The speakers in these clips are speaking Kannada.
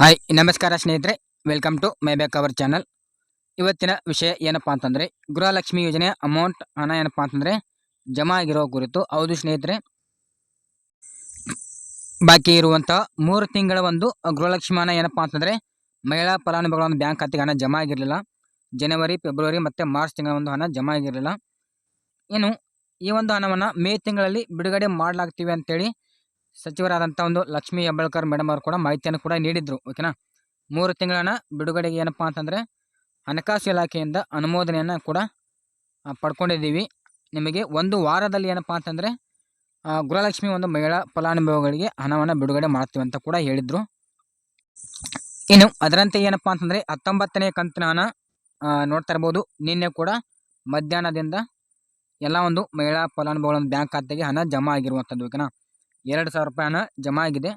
ಹಾಯ್, ನಮಸ್ಕಾರ ಸ್ನೇಹಿತರೆ. Welcome to my back our channel ಇವತ್ತಿನ ವಿಷಯ ಏನಪ್ಪ ಅಂತಂದರೆ, ಗೃಹಲಕ್ಷ್ಮಿ ಯೋಜನೆಯ ಅಮೌಂಟ್ ಹಣ ಏನಪ್ಪ ಅಂತಂದರೆ, ಜಮಾ ಆಗಿರೋ ಕುರಿತು. ಹೌದು ಸ್ನೇಹಿತರೆ. ಬಾಕಿ ಇರುವಂಥ ಮೂರು ತಿಂಗಳ ಒಂದು ಗೃಹಲಕ್ಷ್ಮಿ ಹಣ ಏನಪ್ಪ ಅಂತಂದರೆ, ಮಹಿಳಾ ಫಲಾನುಭವಿಗಳ ಒಂದು ಬ್ಯಾಂಕ್ ಖಾತೆಗೆ ಹಣ ಜಮಾ ಆಗಿರಲಿಲ್ಲ. ಜನವರಿ ಫೆಬ್ರವರಿ ಮತ್ತು ಮಾರ್ಚ್ ತಿಂಗಳ ಒಂದು ಹಣ ಜಮಾ ಆಗಿರಲಿಲ್ಲ. ಇನ್ನು ಈ ಒಂದು ಹಣವನ್ನು ಮೇ ತಿಂಗಳಲ್ಲಿ ಬಿಡುಗಡೆ ಮಾಡಲಾಗ್ತೀವಿ ಅಂತೇಳಿ ಸಚಿವರಾದಂಥ ಒಂದು ಲಕ್ಷ್ಮೀ ಹೆಬ್ಬಾಳ್ಕರ್ ಮೇಡಮ್ ಅವರು ಕೂಡ ಮಾಹಿತಿಯನ್ನು ಕೂಡ ನೀಡಿದ್ರು ಓಕೆನಾ ಮೂರು ತಿಂಗಳನ್ನ ಬಿಡುಗಡೆಗೆ ಏನಪ್ಪ ಅಂತಂದರೆ ಹಣಕಾಸು ಇಲಾಖೆಯಿಂದ ಅನುಮೋದನೆಯನ್ನು ಕೂಡ ಪಡ್ಕೊಂಡಿದ್ದೀವಿ. ನಿಮಗೆ ಒಂದು ವಾರದಲ್ಲಿ ಏನಪ್ಪ ಅಂತಂದರೆ ಗೃಹಲಕ್ಷ್ಮಿ ಒಂದು ಮಹಿಳಾ ಫಲಾನುಭವಿಗಳಿಗೆ ಹಣವನ್ನು ಬಿಡುಗಡೆ ಮಾಡ್ತೀವಿ ಅಂತ ಕೂಡ ಹೇಳಿದರು. ಇನ್ನು ಅದರಂತೆ ಏನಪ್ಪ ಅಂತಂದರೆ ಹತ್ತೊಂಬತ್ತನೇ ಕಂತಿನ ಹಣ ನೋಡ್ತಾ ಇರ್ಬೋದು. ನಿನ್ನೆ ಕೂಡ ಮಧ್ಯಾಹ್ನದಿಂದ ಎಲ್ಲ ಒಂದು ಮಹಿಳಾ ಫಲಾನುಭವಿಗಳ ಬ್ಯಾಂಕ್ ಖಾತೆಗೆ ಹಣ ಜಮಾ ಆಗಿರುವಂಥದ್ದು ಓಕೆನಾ ಎರಡು ಸಾವಿರ ರೂಪಾಯಿ ಹಣ ಜಮಾ ಆಗಿದೆ.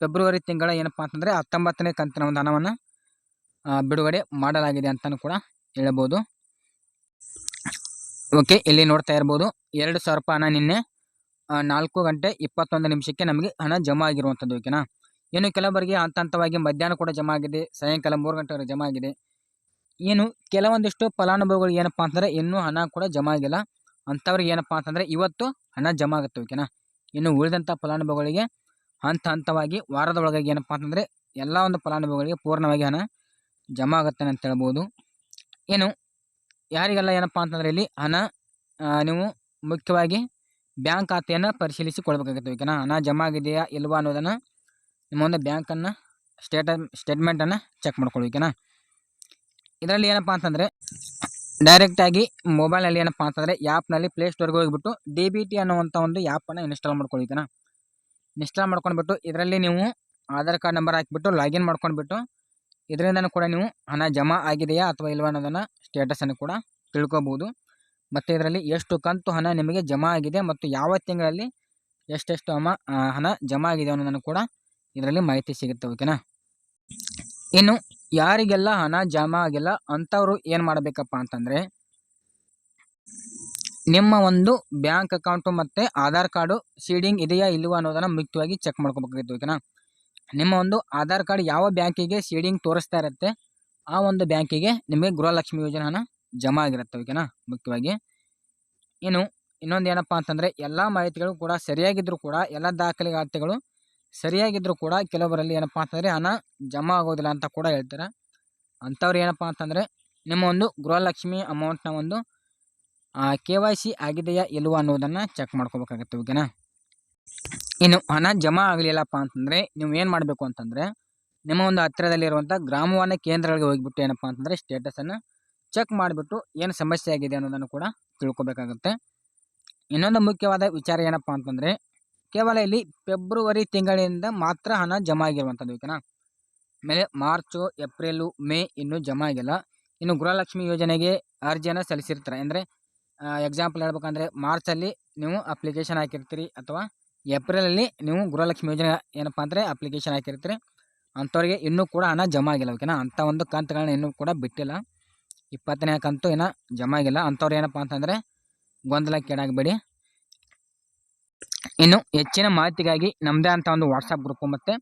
ಫೆಬ್ರವರಿ ತಿಂಗಳ ಏನಪ್ಪ ಅಂತಂದರೆ ಹತ್ತೊಂಬತ್ತನೇ ಕಂತಿನ ಒಂದು ಹಣವನ್ನು ಬಿಡುಗಡೆ ಮಾಡಲಾಗಿದೆ ಅಂತಲೂ ಕೂಡ ಹೇಳ್ಬೋದು. ಓಕೆ, ಇಲ್ಲಿ ನೋಡ್ತಾ ಇರ್ಬೋದು, ಎರಡು ಸಾವಿರ ರೂಪಾಯಿ ಹಣ ನಿನ್ನೆ ನಾಲ್ಕು ಗಂಟೆ ಇಪ್ಪತ್ತೊಂದು ನಿಮಿಷಕ್ಕೆ ನಮಗೆ ಹಣ ಜಮಾ ಆಗಿರುವಂಥದ್ದು, ಓಕೆನಾ? ಏನು ಕೆಲವರಿಗೆ ಹಂತ ಹಂತವಾಗಿ ಮಧ್ಯಾಹ್ನ ಕೂಡ ಜಮಾ ಆಗಿದೆ, ಸಾಯಂಕಾಲ ಮೂರು ಗಂಟೆವರೆಗೆ ಜಮಾ ಆಗಿದೆ. ಏನು ಕೆಲವೊಂದಿಷ್ಟು ಫಲಾನುಭವಿಗಳು ಏನಪ್ಪ ಅಂತಂದರೆ ಇನ್ನೂ ಹಣ ಕೂಡ ಜಮಾ ಆಗಿಲ್ಲ. ಅಂಥವ್ರಿಗೆ ಏನಪ್ಪ ಅಂತಂದರೆ ಇವತ್ತು ಹಣ ಜಮಾ ಆಗುತ್ತೆ, ಓಕೆನಾ? ಇನ್ನು ಉಳಿದಂಥ ಫಲಾನುಭವಿಗಳಿಗೆ ಹಂತ ಹಂತವಾಗಿ ವಾರದ ಒಳಗಾಗಿ ಏನಪ್ಪ ಅಂತಂದರೆ ಎಲ್ಲ ಒಂದು ಫಲಾನುಭವಿಗಳಿಗೆ ಪೂರ್ಣವಾಗಿ ಹಣ ಜಮಾ ಆಗುತ್ತೆ ಅಂತ ಹೇಳ್ಬೋದು. ಏನು ಯಾರಿಗೆಲ್ಲ ಏನಪ್ಪ ಅಂತಂದರೆ ಇಲ್ಲಿ ಹಣ ನೀವು ಮುಖ್ಯವಾಗಿ ಬ್ಯಾಂಕ್ ಖಾತೆಯನ್ನು ಪರಿಶೀಲಿಸಿ ಕೊಡಬೇಕಾಗುತ್ತೆ. ಓಕೆನಾ ಹಣ ಜಮಾ ಆಗಿದೆಯಾ ಇಲ್ವಾ ಅನ್ನೋದನ್ನು ನಿಮ್ಮ ಒಂದು ಬ್ಯಾಂಕನ್ನು ಸ್ಟೇಟ ಸ್ಟೇಟ್ಮೆಂಟನ್ನು ಚೆಕ್ ಮಾಡ್ಕೊಳ್ಳಿ ಓಕೆನಾ ಇದರಲ್ಲಿ ಏನಪ್ಪ ಅಂತಂದರೆ ಡೈರೆಕ್ಟಾಗಿ ಮೊಬೈಲ್ನಲ್ಲಿ ಏನಪ್ಪ ಅಂತಂದರೆ ಆ್ಯಪ್ನಲ್ಲಿ ಪ್ಲೇಸ್ಟೋರ್ಗೆ ಹೋಗಿಬಿಟ್ಟು ಡಿ ಬಿ ಟಿ ಅನ್ನುವಂಥ ಒಂದು ಆ್ಯಪನ್ನು ಇನ್ಸ್ಟಾಲ್ ಮಾಡ್ಕೊಳ್ಳಿ ಓಕೆನಾ ಇನ್ಸ್ಟಾಲ್ ಮಾಡ್ಕೊಂಡ್ಬಿಟ್ಟು ಇದರಲ್ಲಿ ನೀವು ಆಧಾರ್ ಕಾರ್ಡ್ ನಂಬರ್ ಹಾಕಿಬಿಟ್ಟು ಲಾಗಿನ್ ಮಾಡ್ಕೊಂಡ್ಬಿಟ್ಟು ಇದರಿಂದನೂ ಕೂಡ ನೀವು ಹಣ ಜಮಾ ಆಗಿದೆಯಾ ಅಥವಾ ಇಲ್ವಾ ಅನ್ನೋದನ್ನು ಸ್ಟೇಟಸನ್ನು ಕೂಡ ತಿಳ್ಕೊಬೋದು. ಮತ್ತು ಇದರಲ್ಲಿ ಎಷ್ಟು ಕಂತು ಹಣ ನಿಮಗೆ ಜಮಾ ಆಗಿದೆ ಮತ್ತು ಯಾವ ತಿಂಗಳಲ್ಲಿ ಎಷ್ಟೆಷ್ಟು ಅಮ ಹಣ ಜಮಾ ಆಗಿದೆ ಅನ್ನೋದನ್ನು ಕೂಡ ಇದರಲ್ಲಿ ಮಾಹಿತಿ ಸಿಗುತ್ತೆ ಓಕೆನಾ ಇನ್ನು ಯಾರಿಗೆಲ್ಲ ಹಣ ಜಮಾ ಆಗಿಲ್ಲ, ಅಂಥವ್ರು ಏನು ಮಾಡಬೇಕಪ್ಪ ಅಂತಂದರೆ, ನಿಮ್ಮ ಒಂದು ಬ್ಯಾಂಕ್ ಅಕೌಂಟು ಮತ್ತು ಆಧಾರ್ ಕಾರ್ಡು ಸೀಡಿಂಗ್ ಇದೆಯಾ ಇಲ್ಲವೋ ಅನ್ನೋದನ್ನು ಮುಖ್ಯವಾಗಿ ಚೆಕ್ ಮಾಡ್ಕೋಬೇಕಾಗಿತ್ತು, ಓಕೆನಾ? ನಿಮ್ಮ ಒಂದು ಆಧಾರ್ ಕಾರ್ಡ್ ಯಾವ ಬ್ಯಾಂಕಿಗೆ ಸೀಡಿಂಗ್ ತೋರಿಸ್ತಾ ಇರುತ್ತೆ, ಆ ಒಂದು ಬ್ಯಾಂಕಿಗೆ ನಿಮಗೆ ಗೃಹಲಕ್ಷ್ಮಿ ಯೋಜನೆ ಹಣ ಜಮಾ ಆಗಿರುತ್ತೆ, ಓಕೆನಾ? ಮುಖ್ಯವಾಗಿ. ಇನ್ನು ಇನ್ನೊಂದು ಏನಪ್ಪ ಅಂತಂದರೆ, ಎಲ್ಲ ಮಾಹಿತಿಗಳು ಕೂಡ ಸರಿಯಾಗಿದ್ದರೂ ಕೂಡ, ಎಲ್ಲ ದಾಖಲಾತಿಗಳು ಸರಿಯಾಗಿದ್ದರೂ ಕೂಡ ಕೆಲವರಲ್ಲಿ ಏನಪ್ಪ ಅಂತಂದರೆ ಹಣ ಜಮಾ ಆಗೋದಿಲ್ಲ ಅಂತ ಕೂಡ ಹೇಳ್ತಾರೆ. ಅಂಥವ್ರು ಏನಪ್ಪ ಅಂತಂದರೆ ನಿಮ್ಮ ಒಂದು ಗೃಹಲಕ್ಷ್ಮಿ ಅಮೌಂಟ್ನ ಒಂದು ಕೆ ವೈ ಸಿ ಆಗಿದೆಯಾ ಇಲ್ವಾ ಅನ್ನೋದನ್ನು ಚೆಕ್ ಮಾಡ್ಕೋಬೇಕಾಗತ್ತೆ ಓಕೆನಾ? ಇನ್ನು ಹಣ ಜಮಾ ಆಗಲಿಲ್ಲಪ್ಪ ಅಂತಂದರೆ ನೀವು ಏನು ಮಾಡಬೇಕು ಅಂತಂದರೆ ನಿಮ್ಮ ಒಂದು ಹತ್ತಿರದಲ್ಲಿರುವಂಥ ಗ್ರಾಮವನ್ನು ಕೇಂದ್ರಗಳಿಗೆ ಹೋಗಿಬಿಟ್ಟು ಏನಪ್ಪ ಅಂತಂದರೆ ಸ್ಟೇಟಸನ್ನು ಚೆಕ್ ಮಾಡಿಬಿಟ್ಟು ಏನು ಸಮಸ್ಯೆ ಆಗಿದೆ ಅನ್ನೋದನ್ನು ಕೂಡ ತಿಳ್ಕೊಬೇಕಾಗುತ್ತೆ. ಇನ್ನೊಂದು ಮುಖ್ಯವಾದ ವಿಚಾರ ಏನಪ್ಪ ಅಂತಂದರೆ ಕೇವಲ ಇಲ್ಲಿ ಫೆಬ್ರವರಿ ತಿಂಗಳಿಂದ ಮಾತ್ರ ಹಣ ಜಮಾ ಆಗಿರುವಂಥದ್ದು ಓಕೆನಾ ಆಮೇಲೆ ಮಾರ್ಚು ಏಪ್ರಿಲು ಮೇ ಇನ್ನೂ ಜಮಾ ಆಗಿಲ್ಲ. ಇನ್ನು ಗೃಹಲಕ್ಷ್ಮಿ ಯೋಜನೆಗೆ ಅರ್ಜಿಯನ್ನು ಸಲ್ಲಿಸಿರ್ತಾರೆ. ಅಂದರೆ ಎಕ್ಸಾಂಪಲ್ ಹೇಳ್ಬೇಕಂದ್ರೆ ಮಾರ್ಚಲ್ಲಿ ನೀವು ಅಪ್ಲಿಕೇಶನ್ ಹಾಕಿರ್ತೀರಿ ಅಥವಾ ಏಪ್ರಿಲಲ್ಲಿ ನೀವು ಗೃಹಲಕ್ಷ್ಮಿ ಯೋಜನೆ ಏನಪ್ಪ ಅಂದರೆ ಅಪ್ಲಿಕೇಶನ್ ಹಾಕಿರ್ತೀರಿ. ಅಂಥವ್ರಿಗೆ ಇನ್ನೂ ಕೂಡ ಹಣ ಜಮಾ ಆಗಿಲ್ಲ ಓಕೆನಾ ಅಂಥ ಒಂದು ಕಂತುಗಳನ್ನ ಇನ್ನೂ ಕೂಡ ಬಿಟ್ಟಿಲ್ಲ. ಇಪ್ಪತ್ತನೇ ಕಂತು ಏನೋ ಜಮಾ ಆಗಿಲ್ಲ. ಅಂಥವ್ರು ಏನಪ್ಪ ಅಂತಂದರೆ ಗೊಂದಲಕ್ಕೀಡಾಗಬೇಡಿ. ಇನ್ನು ಹೆಚ್ಚಿನ ಮಾಹಿತಿಗಾಗಿ ನಮ್ಮದೇ ಅಂತ ಒಂದು ವಾಟ್ಸಪ್ ಗ್ರೂಪು ಮತ್ತು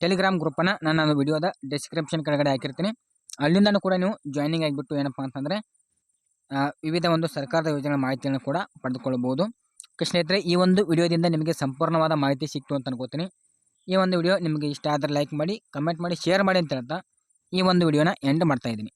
ಟೆಲಿಗ್ರಾಮ್ ಗ್ರೂಪನ್ನು ನಾನು ಒಂದು ವಿಡಿಯೋದ ಡಿಸ್ಕ್ರಿಪ್ಷನ್ ಕೆಳಗಡೆ ಹಾಕಿರ್ತೀನಿ. ಅಲ್ಲಿಂದನೂ ಕೂಡ ನೀವು ಜಾಯ್ನಿಂಗ್ ಆಗಿಬಿಟ್ಟು ಏನಪ್ಪ ಅಂತಂದರೆ ವಿವಿಧ ಒಂದು ಸರ್ಕಾರದ ಯೋಜನೆಗಳ ಮಾಹಿತಿಯನ್ನು ಕೂಡ ಪಡೆದುಕೊಳ್ಳಬಹುದು ಸ್ನೇಹಿತರೆ, ಈ ಒಂದು ವಿಡಿಯೋದಿಂದ ನಿಮಗೆ ಸಂಪೂರ್ಣವಾದ ಮಾಹಿತಿ ಸಿಕ್ತು ಅಂತ ಅನ್ಕೋತೀನಿ. ಈ ಒಂದು ವಿಡಿಯೋ ನಿಮಗೆ ಇಷ್ಟ ಆದರೆ ಲೈಕ್ ಮಾಡಿ ಕಮೆಂಟ್ ಮಾಡಿ ಶೇರ್ ಮಾಡಿ ಅಂತ ಹೇಳ್ತಾ ಈ ಒಂದು ವಿಡಿಯೋನ ಎಂಡ್ ಮಾಡ್ತಾ ಇದ್ದೀನಿ.